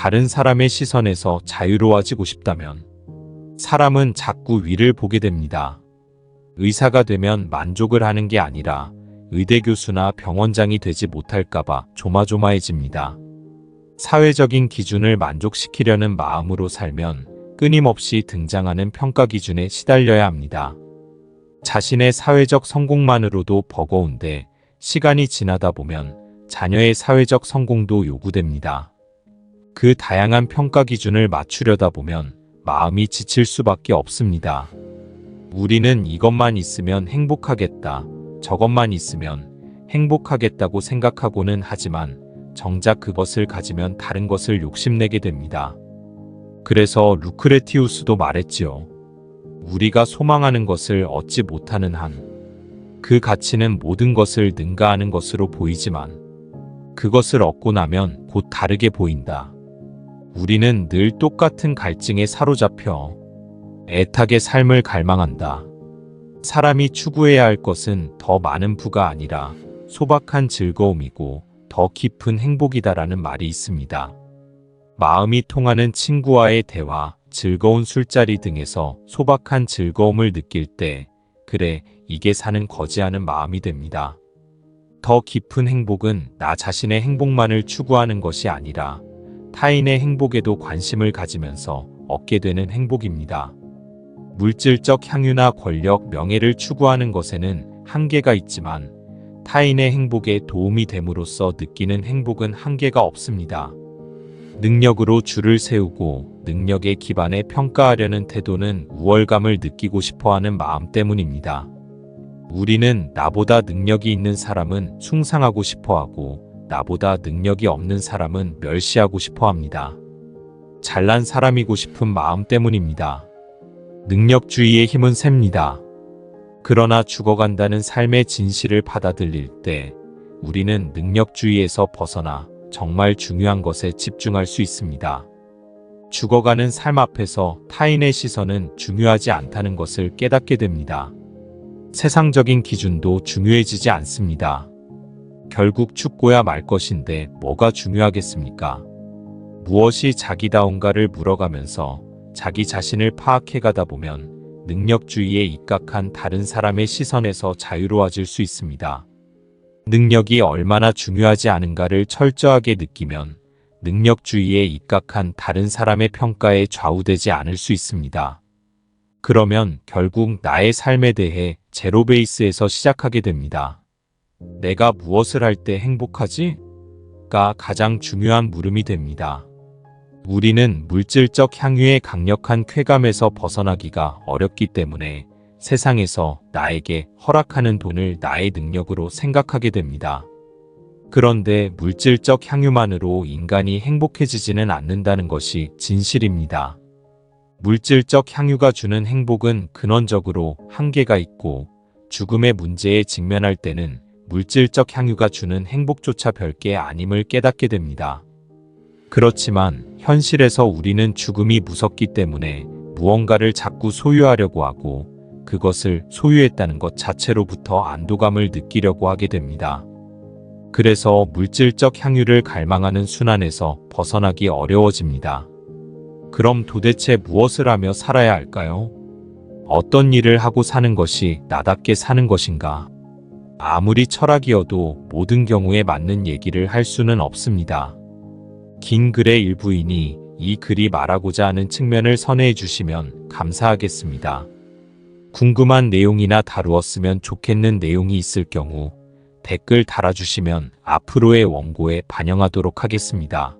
다른 사람의 시선에서 자유로워지고 싶다면 사람은 자꾸 위를 보게 됩니다. 의사가 되면 만족을 하는 게 아니라 의대 교수나 병원장이 되지 못할까봐 조마조마해집니다. 사회적인 기준을 만족시키려는 마음으로 살면 끊임없이 등장하는 평가 기준에 시달려야 합니다. 자신의 사회적 성공만으로도 버거운데 시간이 지나다 보면 자녀의 사회적 성공도 요구됩니다. 그 다양한 평가 기준을 맞추려다 보면 마음이 지칠 수밖에 없습니다. 우리는 이것만 있으면 행복하겠다, 저것만 있으면 행복하겠다고 생각하고는 하지만 정작 그것을 가지면 다른 것을 욕심내게 됩니다. 그래서 루크레티우스도 말했지요. 우리가 소망하는 것을 얻지 못하는 한 그 가치는 모든 것을 능가하는 것으로 보이지만 그것을 얻고 나면 곧 다르게 보인다. 우리는 늘 똑같은 갈증에 사로잡혀 애타게 삶을 갈망한다. 사람이 추구해야 할 것은 더 많은 부가 아니라 소박한 즐거움이고 더 깊은 행복이다라는 말이 있습니다. 마음이 통하는 친구와의 대화, 즐거운 술자리 등에서 소박한 즐거움을 느낄 때, 그래, 이게 사는 거지하는 마음이 됩니다. 더 깊은 행복은 나 자신의 행복만을 추구하는 것이 아니라 타인의 행복에도 관심을 가지면서 얻게 되는 행복입니다. 물질적 향유나 권력, 명예를 추구하는 것에는 한계가 있지만 타인의 행복에 도움이 됨으로써 느끼는 행복은 한계가 없습니다. 능력으로 줄을 세우고 능력에 기반해 평가하려는 태도는 우월감을 느끼고 싶어 하는 마음 때문입니다. 우리는 나보다 능력이 있는 사람은 숭상하고 싶어 하고 나보다 능력이 없는 사람은 멸시하고 싶어 합니다. 잘난 사람이고 싶은 마음 때문입니다. 능력주의의 힘은 셉니다. 그러나 죽어간다는 삶의 진실을 받아들일 때 우리는 능력주의에서 벗어나 정말 중요한 것에 집중할 수 있습니다. 죽어가는 삶 앞에서 타인의 시선은 중요하지 않다는 것을 깨닫게 됩니다. 세상적인 기준도 중요해지지 않습니다. 결국 죽고야 말 것인데 뭐가 중요하겠습니까? 무엇이 자기다운가를 물어가면서 자기 자신을 파악해 가다 보면 능력주의에 입각한 다른 사람의 시선에서 자유로워질 수 있습니다. 능력이 얼마나 중요하지 않은가를 철저하게 느끼면 능력주의에 입각한 다른 사람의 평가에 좌우되지 않을 수 있습니다. 그러면 결국 나의 삶에 대해 제로 베이스에서 시작하게 됩니다. 내가 무엇을 할 때 행복하지? 가 가장 중요한 물음이 됩니다. 우리는 물질적 향유의 강력한 쾌감에서 벗어나기가 어렵기 때문에 세상에서 나에게 허락하는 돈을 나의 능력으로 생각하게 됩니다. 그런데 물질적 향유만으로 인간이 행복해지지는 않는다는 것이 진실입니다. 물질적 향유가 주는 행복은 근원적으로 한계가 있고 죽음의 문제에 직면할 때는 물질적 향유가 주는 행복조차 별게 아님을 깨닫게 됩니다. 그렇지만 현실에서 우리는 죽음이 무섭기 때문에 무언가를 자꾸 소유하려고 하고 그것을 소유했다는 것 자체로부터 안도감을 느끼려고 하게 됩니다. 그래서 물질적 향유를 갈망하는 순환에서 벗어나기 어려워집니다. 그럼 도대체 무엇을 하며 살아야 할까요? 어떤 일을 하고 사는 것이 나답게 사는 것인가? 아무리 철학이어도 모든 경우에 맞는 얘기를 할 수는 없습니다. 긴 글의 일부이니 이 글이 말하고자 하는 측면을 선회해 주시면 감사하겠습니다. 궁금한 내용이나 다루었으면 좋겠는 내용이 있을 경우 댓글 달아주시면 앞으로의 원고에 반영하도록 하겠습니다.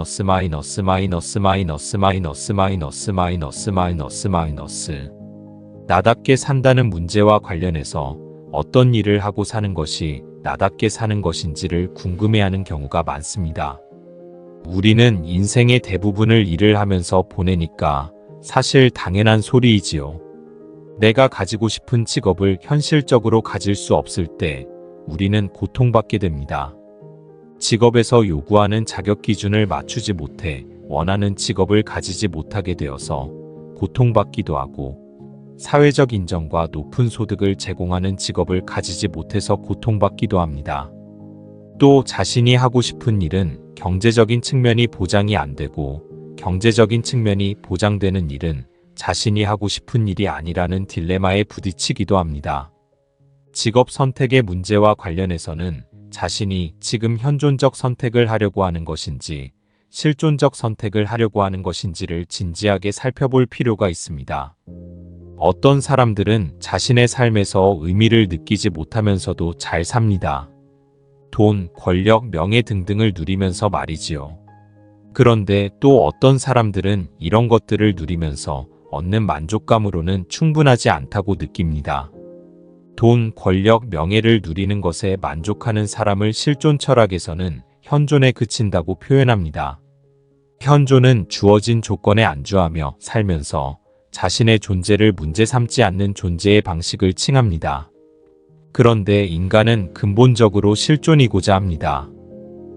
마이너스 마이너스 마이너스 마이너스 마이너스 마이너스 마이너스 마이너스 마이너스 나답게 산다는 문제와 관련해서 어떤 일을 하고 사는 것이 나답게 사는 것인지를 궁금해하는 경우가 많습니다. 우리는 인생의 대부분을 일을 하면서 보내니까 사실 당연한 소리이지요. 내가 가지고 싶은 직업을 현실적으로 가질 수 없을 때 우리는 고통받게 됩니다. 직업에서 요구하는 자격 기준을 맞추지 못해 원하는 직업을 가지지 못하게 되어서 고통받기도 하고 사회적 인정과 높은 소득을 제공하는 직업을 가지지 못해서 고통받기도 합니다. 또 자신이 하고 싶은 일은 경제적인 측면이 보장이 안 되고 경제적인 측면이 보장되는 일은 자신이 하고 싶은 일이 아니라는 딜레마에 부딪히기도 합니다. 직업 선택의 문제와 관련해서는 자신이 지금 현존적 선택을 하려고 하는 것인지 실존적 선택을 하려고 하는 것인지를 진지하게 살펴볼 필요가 있습니다. 어떤 사람들은 자신의 삶에서 의미를 느끼지 못하면서도 잘 삽니다. 돈, 권력, 명예 등등을 누리면서 말이지요. 그런데 또 어떤 사람들은 이런 것들을 누리면서 얻는 만족감으로는 충분하지 않다고 느낍니다. 돈, 권력, 명예를 누리는 것에 만족하는 사람을 실존 철학에서는 현존에 그친다고 표현합니다. 현존은 주어진 조건에 안주하며 살면서 자신의 존재를 문제 삼지 않는 존재의 방식을 칭합니다. 그런데 인간은 근본적으로 실존이고자 합니다.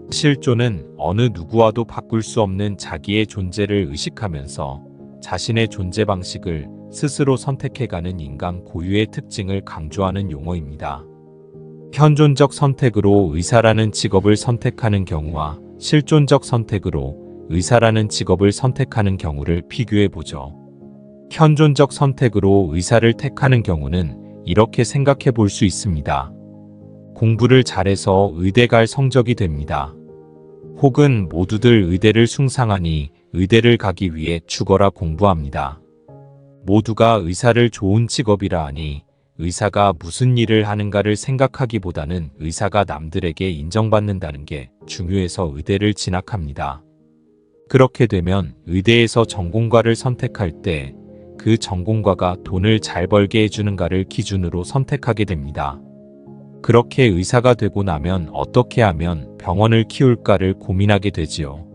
실존은 어느 누구와도 바꿀 수 없는 자기의 존재를 의식하면서 자신의 존재 방식을 스스로 선택해가는 인간 고유의 특징을 강조하는 용어입니다. 현존적 선택으로 의사라는 직업을 선택하는 경우와 실존적 선택으로 의사라는 직업을 선택하는 경우를 비교해 보죠. 현존적 선택으로 의사를 택하는 경우는 이렇게 생각해 볼 수 있습니다. 공부를 잘해서 의대 갈 성적이 됩니다. 혹은 모두들 의대를 숭상하니 의대를 가기 위해 죽어라 공부합니다. 모두가 의사를 좋은 직업이라 하니 의사가 무슨 일을 하는가를 생각하기보다는 의사가 남들에게 인정받는다는 게 중요해서 의대를 진학합니다. 그렇게 되면 의대에서 전공과를 선택할 때 그 전공과가 돈을 잘 벌게 해주는가를 기준으로 선택하게 됩니다. 그렇게 의사가 되고 나면 어떻게 하면 병원을 키울까를 고민하게 되지요.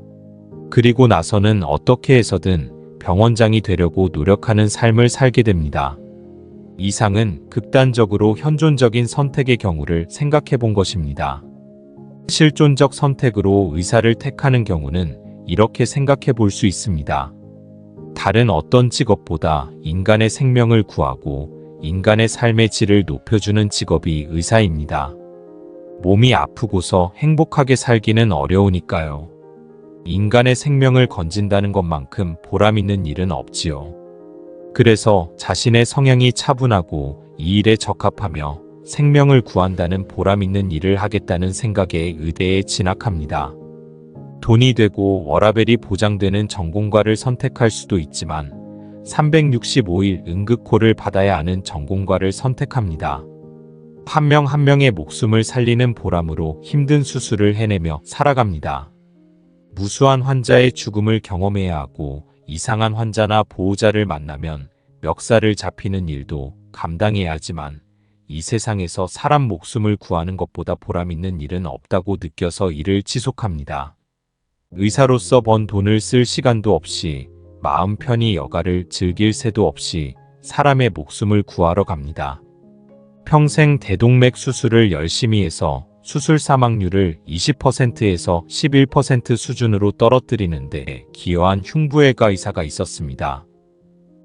그리고 나서는 어떻게 해서든 병원장이 되려고 노력하는 삶을 살게 됩니다. 이상은 극단적으로 현존적인 선택의 경우를 생각해 본 것입니다. 실존적 선택으로 의사를 택하는 경우는 이렇게 생각해 볼 수 있습니다. 다른 어떤 직업보다 인간의 생명을 구하고 인간의 삶의 질을 높여주는 직업이 의사입니다. 몸이 아프고서 행복하게 살기는 어려우니까요. 인간의 생명을 건진다는 것만큼 보람 있는 일은 없지요. 그래서 자신의 성향이 차분하고 이 일에 적합하며 생명을 구한다는 보람 있는 일을 하겠다는 생각에 의대에 진학합니다. 돈이 되고 워라벨이 보장되는 전공과를 선택할 수도 있지만 365일 응급콜을 받아야 하는 전공과를 선택합니다. 한 명한 명의 목숨을 살리는 보람으로 힘든 수술을 해내며 살아갑니다. 무수한 환자의 죽음을 경험해야 하고 이상한 환자나 보호자를 만나면 멱살을 잡히는 일도 감당해야 하지만 이 세상에서 사람 목숨을 구하는 것보다 보람 있는 일은 없다고 느껴서 일을 지속합니다. 의사로서 번 돈을 쓸 시간도 없이 마음 편히 여가를 즐길 새도 없이 사람의 목숨을 구하러 갑니다. 평생 대동맥 수술을 열심히 해서 수술 사망률을 20%에서 11% 수준으로 떨어뜨리는 데 기여한 흉부외과 의사가 있었습니다.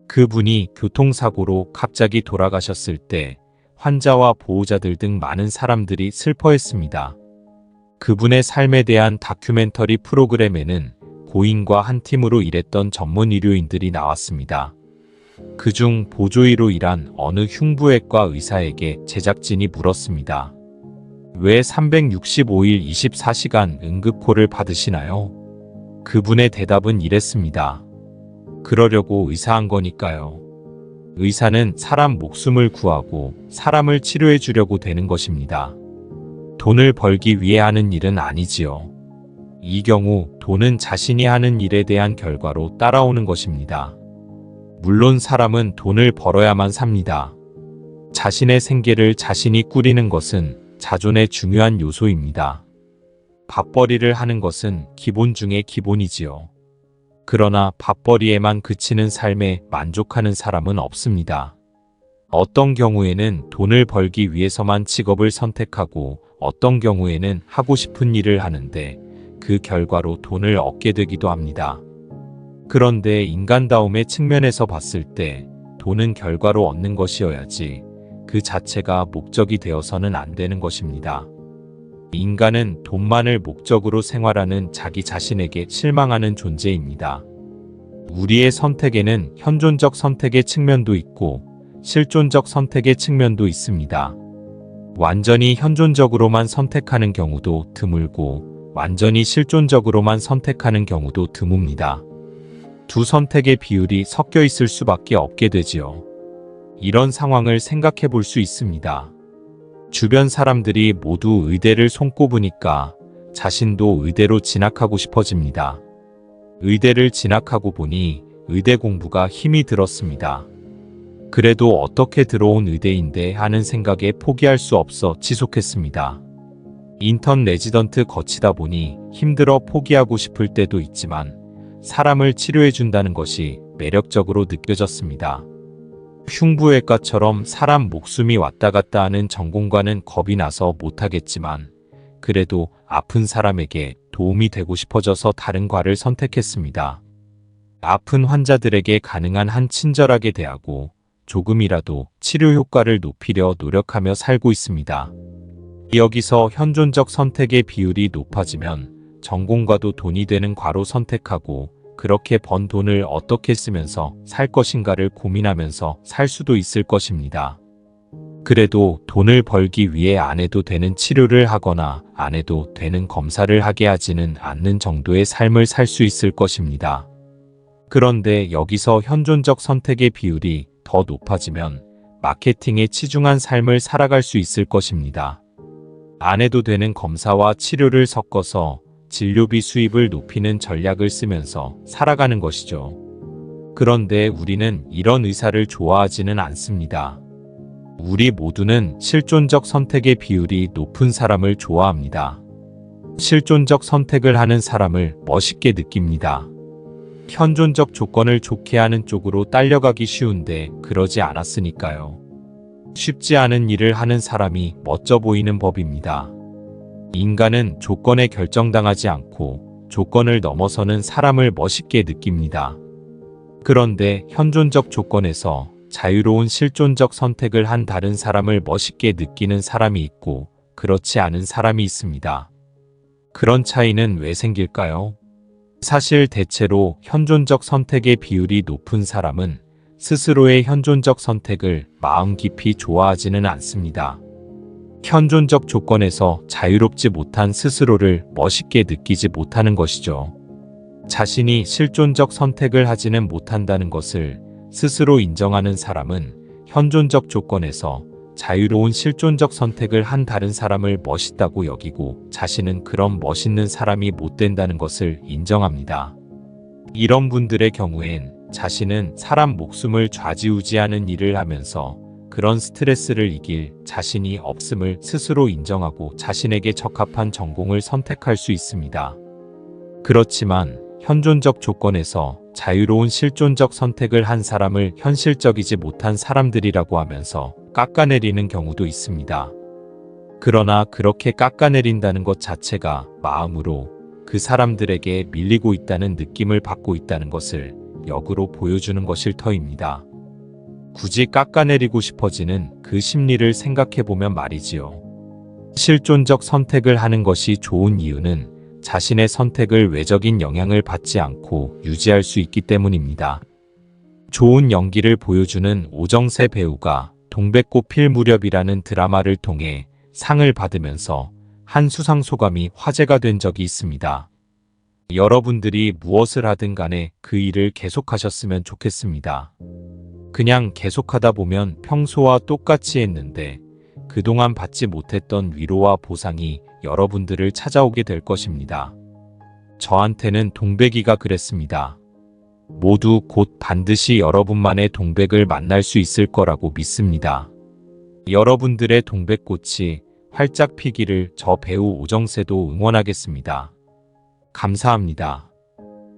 그분이 교통사고로 갑자기 돌아가셨을 때 환자와 보호자들 등 많은 사람들이 슬퍼했습니다. 그분의 삶에 대한 다큐멘터리 프로그램에는 고인과 한 팀으로 일했던 전문 의료인들이 나왔습니다. 그중 보조의로 일한 어느 흉부외과 의사에게 제작진이 물었습니다. 왜 365일 24시간 응급콜을 받으시나요? 그분의 대답은 이랬습니다. 그러려고 의사한 거니까요. 의사는 사람 목숨을 구하고 사람을 치료해 주려고 되는 것입니다. 돈을 벌기 위해 하는 일은 아니지요. 이 경우 돈은 자신이 하는 일에 대한 결과로 따라오는 것입니다. 물론 사람은 돈을 벌어야만 삽니다. 자신의 생계를 자신이 꾸리는 것은 자존의 중요한 요소입니다. 밥벌이를 하는 것은 기본 중의 기본이지요. 그러나 밥벌이에만 그치는 삶에 만족하는 사람은 없습니다. 어떤 경우에는 돈을 벌기 위해서만 직업을 선택하고 어떤 경우에는 하고 싶은 일을 하는데 그 결과로 돈을 얻게 되기도 합니다. 그런데 인간다움의 측면에서 봤을 때 돈은 결과로 얻는 것이어야지 그 자체가 목적이 되어서는 안 되는 것입니다. 인간은 돈만을 목적으로 생활하는 자기 자신에게 실망하는 존재입니다. 우리의 선택에는 현존적 선택의 측면도 있고 실존적 선택의 측면도 있습니다. 완전히 현존적으로만 선택하는 경우도 드물고 완전히 실존적으로만 선택하는 경우도 드뭅니다. 두 선택의 비율이 섞여 있을 수밖에 없게 되지요. 이런 상황을 생각해 볼 수 있습니다. 주변 사람들이 모두 의대를 손꼽으니까 자신도 의대로 진학하고 싶어집니다. 의대를 진학하고 보니 의대 공부가 힘이 들었습니다. 그래도 어떻게 들어온 의대인데 하는 생각에 포기할 수 없어 지속했습니다. 인턴 레지던트 거치다 보니 힘들어 포기하고 싶을 때도 있지만 사람을 치료해 준다는 것이 매력적으로 느껴졌습니다. 흉부외과처럼 사람 목숨이 왔다 갔다 하는 전공과는 겁이 나서 못하겠지만 그래도 아픈 사람에게 도움이 되고 싶어져서 다른 과를 선택했습니다. 아픈 환자들에게 가능한 한 친절하게 대하고 조금이라도 치료 효과를 높이려 노력하며 살고 있습니다. 여기서 현존적 선택의 비율이 높아지면 전공과도 돈이 되는 과로 선택하고 그렇게 번 돈을 어떻게 쓰면서 살 것인가를 고민하면서 살 수도 있을 것입니다. 그래도 돈을 벌기 위해 안 해도 되는 치료를 하거나 안 해도 되는 검사를 하게 하지는 않는 정도의 삶을 살 수 있을 것입니다. 그런데 여기서 현존적 선택의 비율이 더 높아지면 마케팅에 치중한 삶을 살아갈 수 있을 것입니다. 안 해도 되는 검사와 치료를 섞어서 진료비 수입을 높이는 전략을 쓰면서 살아가는 것이죠. 그런데 우리는 이런 의사를 좋아하지는 않습니다. 우리 모두는 실존적 선택의 비율이 높은 사람을 좋아합니다. 실존적 선택을 하는 사람을 멋있게 느낍니다. 현존적 조건을 좋게 하는 쪽으로 딸려가기 쉬운데 그러지 않았으니까요. 쉽지 않은 일을 하는 사람이 멋져 보이는 법입니다. 인간은 조건에 결정당하지 않고 조건을 넘어서는 사람을 멋있게 느낍니다. 그런데 현존적 조건에서 자유로운 실존적 선택을 한 다른 사람을 멋있게 느끼는 사람이 있고 그렇지 않은 사람이 있습니다. 그런 차이는 왜 생길까요? 사실 대체로 현존적 선택의 비율이 높은 사람은 스스로의 현존적 선택을 마음 깊이 좋아하지는 않습니다. 현존적 조건에서 자유롭지 못한 스스로를 멋있게 느끼지 못하는 것이죠. 자신이 실존적 선택을 하지는 못한다는 것을 스스로 인정하는 사람은 현존적 조건에서 자유로운 실존적 선택을 한 다른 사람을 멋있다고 여기고 자신은 그런 멋있는 사람이 못 된다는 것을 인정합니다. 이런 분들의 경우엔 자신은 사람 목숨을 좌지우지하는 일을 하면서 그런 스트레스를 이길 자신이 없음을 스스로 인정하고 자신에게 적합한 전공을 선택할 수 있습니다. 그렇지만 현존적 조건에서 자유로운 실존적 선택을 한 사람을 현실적이지 못한 사람들이라고 하면서 깎아내리는 경우도 있습니다. 그러나 그렇게 깎아내린다는 것 자체가 마음으로 그 사람들에게 밀리고 있다는 느낌을 받고 있다는 것을 역으로 보여주는 것일 터입니다. 굳이 깎아내리고 싶어지는 그 심리를 생각해 보면 말이지요. 실존적 선택을 하는 것이 좋은 이유는 자신의 선택을 외적인 영향을 받지 않고 유지할 수 있기 때문입니다. 좋은 연기를 보여주는 오정세 배우가 동백꽃 필 무렵이라는 드라마를 통해 상을 받으면서 한 수상 소감이 화제가 된 적이 있습니다. 여러분들이 무엇을 하든 간에 그 일을 계속하셨으면 좋겠습니다. 그냥 계속하다 보면 평소와 똑같이 했는데 그동안 받지 못했던 위로와 보상이 여러분들을 찾아오게 될 것입니다. 저한테는 동백이가 그랬습니다. 모두 곧 반드시 여러분만의 동백을 만날 수 있을 거라고 믿습니다. 여러분들의 동백꽃이 활짝 피기를 저 배우 오정세도 응원하겠습니다. 감사합니다.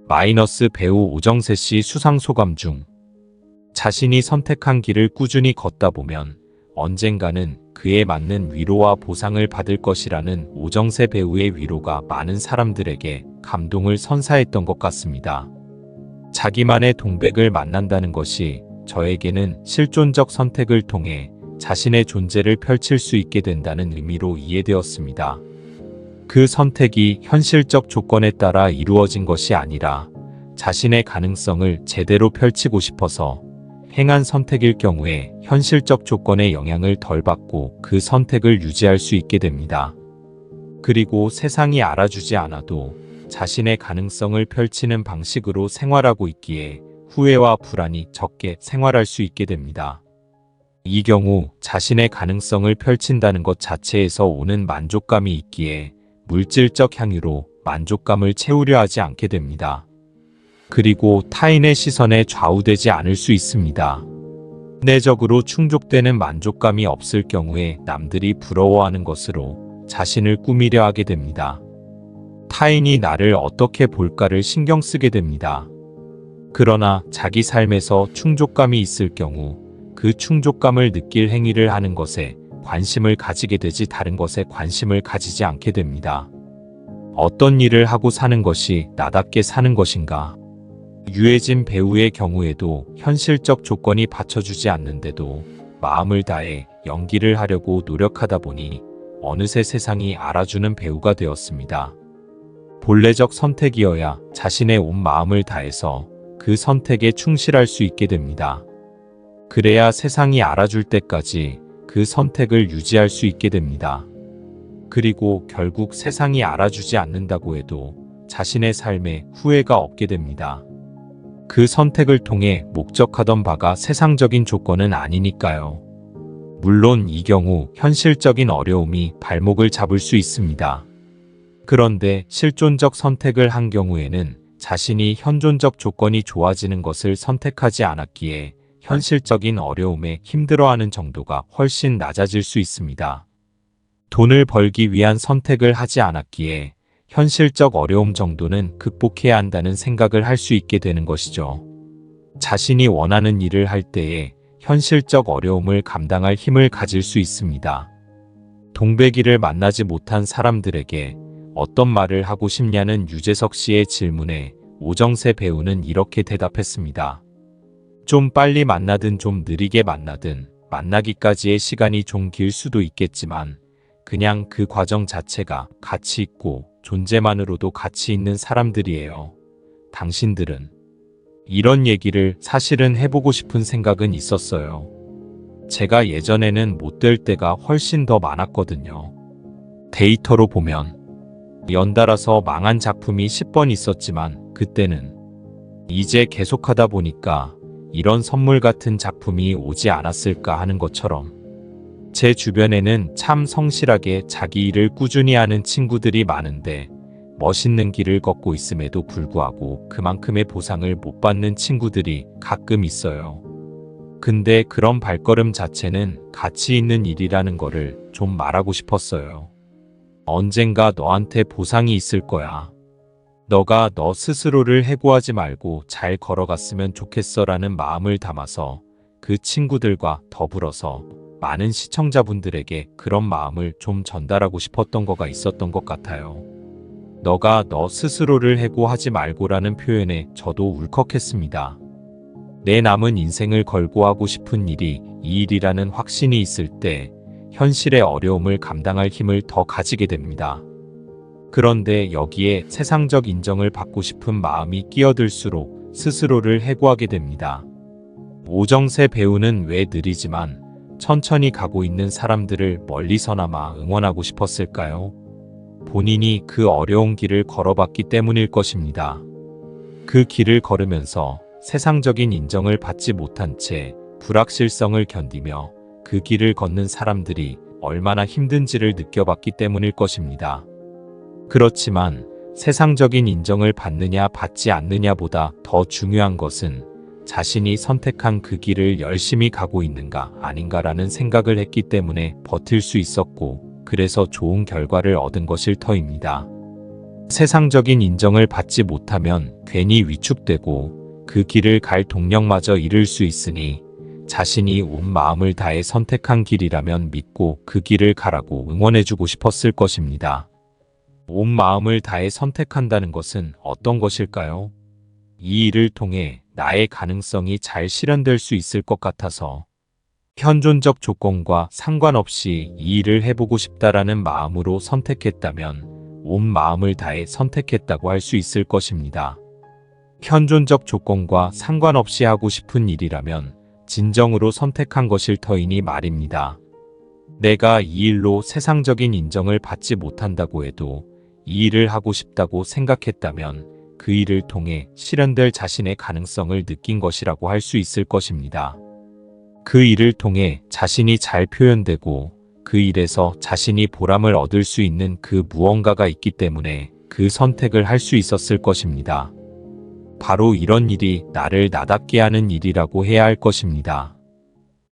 마이너스 배우 오정세 씨 수상 소감 중 자신이 선택한 길을 꾸준히 걷다 보면 언젠가는 그에 맞는 위로와 보상을 받을 것이라는 오정세 배우의 위로가 많은 사람들에게 감동을 선사했던 것 같습니다. 자기만의 동백을 만난다는 것이 저에게는 실존적 선택을 통해 자신의 존재를 펼칠 수 있게 된다는 의미로 이해되었습니다. 그 선택이 현실적 조건에 따라 이루어진 것이 아니라 자신의 가능성을 제대로 펼치고 싶어서 행한 선택일 경우에 현실적 조건의 영향을 덜 받고 그 선택을 유지할 수 있게 됩니다. 그리고 세상이 알아주지 않아도 자신의 가능성을 펼치는 방식으로 생활하고 있기에 후회와 불안이 적게 생활할 수 있게 됩니다. 이 경우 자신의 가능성을 펼친다는 것 자체에서 오는 만족감이 있기에 물질적 향유로 만족감을 채우려 하지 않게 됩니다. 그리고 타인의 시선에 좌우되지 않을 수 있습니다. 내적으로 충족되는 만족감이 없을 경우에 남들이 부러워하는 것으로 자신을 꾸미려 하게 됩니다. 타인이 나를 어떻게 볼까를 신경 쓰게 됩니다. 그러나 자기 삶에서 충족감이 있을 경우 그 충족감을 느낄 행위를 하는 것에 관심을 가지게 되지 다른 것에 관심을 가지지 않게 됩니다. 어떤 일을 하고 사는 것이 나답게 사는 것인가? 유해진 배우의 경우에도 현실적 조건이 받쳐주지 않는데도 마음을 다해 연기를 하려고 노력하다 보니 어느새 세상이 알아주는 배우가 되었습니다. 본래적 선택이어야 자신의 온 마음을 다해서 그 선택에 충실할 수 있게 됩니다. 그래야 세상이 알아줄 때까지 그 선택을 유지할 수 있게 됩니다. 그리고 결국 세상이 알아주지 않는다고 해도 자신의 삶에 후회가 없게 됩니다. 그 선택을 통해 목적하던 바가 세상적인 조건은 아니니까요. 물론 이 경우 현실적인 어려움이 발목을 잡을 수 있습니다. 그런데 실존적 선택을 한 경우에는 자신이 현존적 조건이 좋아지는 것을 선택하지 않았기에 현실적인 어려움에 힘들어하는 정도가 훨씬 낮아질 수 있습니다. 돈을 벌기 위한 선택을 하지 않았기에 현실적 어려움 정도는 극복해야 한다는 생각을 할 수 있게 되는 것이죠. 자신이 원하는 일을 할 때에 현실적 어려움을 감당할 힘을 가질 수 있습니다. 동백이를 만나지 못한 사람들에게 어떤 말을 하고 싶냐는 유재석 씨의 질문에 오정세 배우는 이렇게 대답했습니다. 좀 빨리 만나든 좀 느리게 만나든 만나기까지의 시간이 좀 길 수도 있겠지만 그냥 그 과정 자체가 가치 있고 존재만으로도 가치 있는 사람들이에요. 당신들은 이런 얘기를 사실은 해보고 싶은 생각은 있었어요. 제가 예전에는 못 될 때가 훨씬 더 많았거든요. 데이터로 보면 연달아서 망한 작품이 10번 있었지만 그때는 이제 계속하다 보니까 이런 선물 같은 작품이 오지 않았을까 하는 것처럼 제 주변에는 참 성실하게 자기 일을 꾸준히 하는 친구들이 많은데 멋있는 길을 걷고 있음에도 불구하고 그만큼의 보상을 못 받는 친구들이 가끔 있어요. 근데 그런 발걸음 자체는 가치 있는 일이라는 거를 좀 말하고 싶었어요. 언젠가 너한테 보상이 있을 거야. 너가 너 스스로를 해고하지 말고 잘 걸어갔으면 좋겠어라는 마음을 담아서 그 친구들과 더불어서 많은 시청자분들에게 그런 마음을 좀 전달하고 싶었던 거가 있었던 것 같아요. 너가 너 스스로를 해고하지 말고라는 표현에 저도 울컥했습니다. 내 남은 인생을 걸고 하고 싶은 일이 이 일이라는 확신이 있을 때 현실의 어려움을 감당할 힘을 더 가지게 됩니다. 그런데 여기에 세상적 인정을 받고 싶은 마음이 끼어들수록 스스로를 해고하게 됩니다. 오정세 배우는 왜 느리지만 천천히 가고 있는 사람들을 멀리서나마 응원하고 싶었을까요? 본인이 그 어려운 길을 걸어봤기 때문일 것입니다. 그 길을 걸으면서 세상적인 인정을 받지 못한 채 불확실성을 견디며 그 길을 걷는 사람들이 얼마나 힘든지를 느껴봤기 때문일 것입니다. 그렇지만 세상적인 인정을 받느냐 받지 않느냐보다 더 중요한 것은 자신이 선택한 그 길을 열심히 가고 있는가 아닌가라는 생각을 했기 때문에 버틸 수 있었고 그래서 좋은 결과를 얻은 것일 터입니다. 세상적인 인정을 받지 못하면 괜히 위축되고 그 길을 갈 동력마저 잃을 수 있으니 자신이 온 마음을 다해 선택한 길이라면 믿고 그 길을 가라고 응원해주고 싶었을 것입니다. 온 마음을 다해 선택한다는 것은 어떤 것일까요? 이 일을 통해 나의 가능성이 잘 실현될 수 있을 것 같아서 현존적 조건과 상관없이 이 일을 해보고 싶다라는 마음으로 선택했다면 온 마음을 다해 선택했다고 할 수 있을 것입니다. 현존적 조건과 상관없이 하고 싶은 일이라면 진정으로 선택한 것일 터이니 말입니다. 내가 이 일로 세상적인 인정을 받지 못한다고 해도 이 일을 하고 싶다고 생각했다면 그 일을 통해 실현될 자신의 가능성을 느낀 것이라고 할 수 있을 것입니다. 그 일을 통해 자신이 잘 표현되고 그 일에서 자신이 보람을 얻을 수 있는 그 무언가가 있기 때문에 그 선택을 할 수 있었을 것입니다. 바로 이런 일이 나를 나답게 하는 일이라고 해야 할 것입니다.